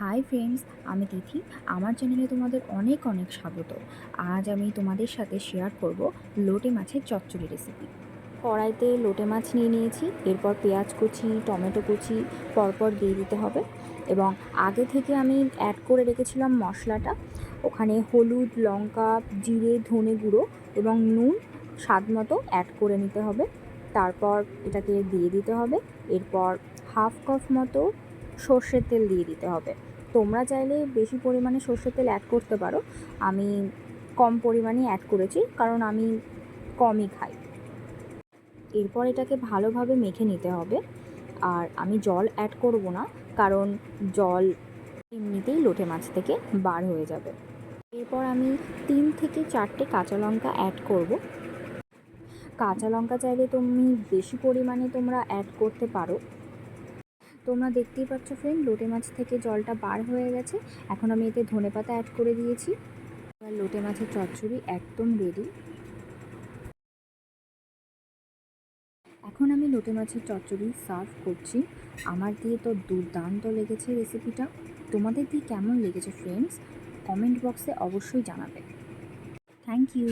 Hi friends আমি তিথি। আমার চ্যানেলে তোমাদের অনেক অনেক স্বাগত। আজ আমি তোমাদের সাথে শেয়ার করব লোটে মাছের চচ্চড়ি রেসিপি কড়াইতে লোটে মাছ নিয়ে নিয়েছি, এরপর পেঁয়াজ কুচি, টমেটো কুচি, পরপর দিয়ে দিতে হবে এবং আগে থেকে আমি অ্যাড করে রেখেছিলাম মশলাটা। ওখানে হলুদ, লঙ্কা, জিরে, ধনে গুঁড়ো এবং নুন স্বাদ মতো অ্যাড করে নিতে হবে। তারপর এটাকে দিয়ে দিতে হবে। এরপর হাফ কাপ মতো সর্ষের তেল দিয়ে দিতে হবে। তোমরা চাইলে বেশি পরিমাণে সর্ষের তেল অ্যাড করতে পারো। আমি কম পরিমাণে অ্যাড করেছি, কারণ আমি কমই খাই। এরপর এটাকে ভালোভাবে মেখে নিতে হবে। আর আমি জল অ্যাড করব না, কারণ জল এমনিতেই লোটে মাছ থেকে বার হয়ে যাবে। এরপর আমি তিন থেকে চারটে কাঁচা লঙ্কা অ্যাড করব। কাঁচা লঙ্কা চাইলে তুমি বেশি পরিমাণে তোমরা অ্যাড করতে পারো। তোমরা দেখতেই পাচ্ছ ফ্রেন্ড লোটে মাছ থেকে জলটা বার হয়ে গেছে। এখন আমি এতে ধনে পাতা অ্যাড করে দিয়েছি। এবার লোটে মাছের চচ্চড়ি একদম রেডি এখন আমি লোটে মাছের চচ্চড়ি সার্ভ করছি। আমার দিয়ে তো দুর্দান্ত লেগেছে রেসিপিটা তোমাদের দিয়ে কেমন লেগেছে ফ্রেন্ডস কমেন্ট বক্সে অবশ্যই জানাবে। Thank you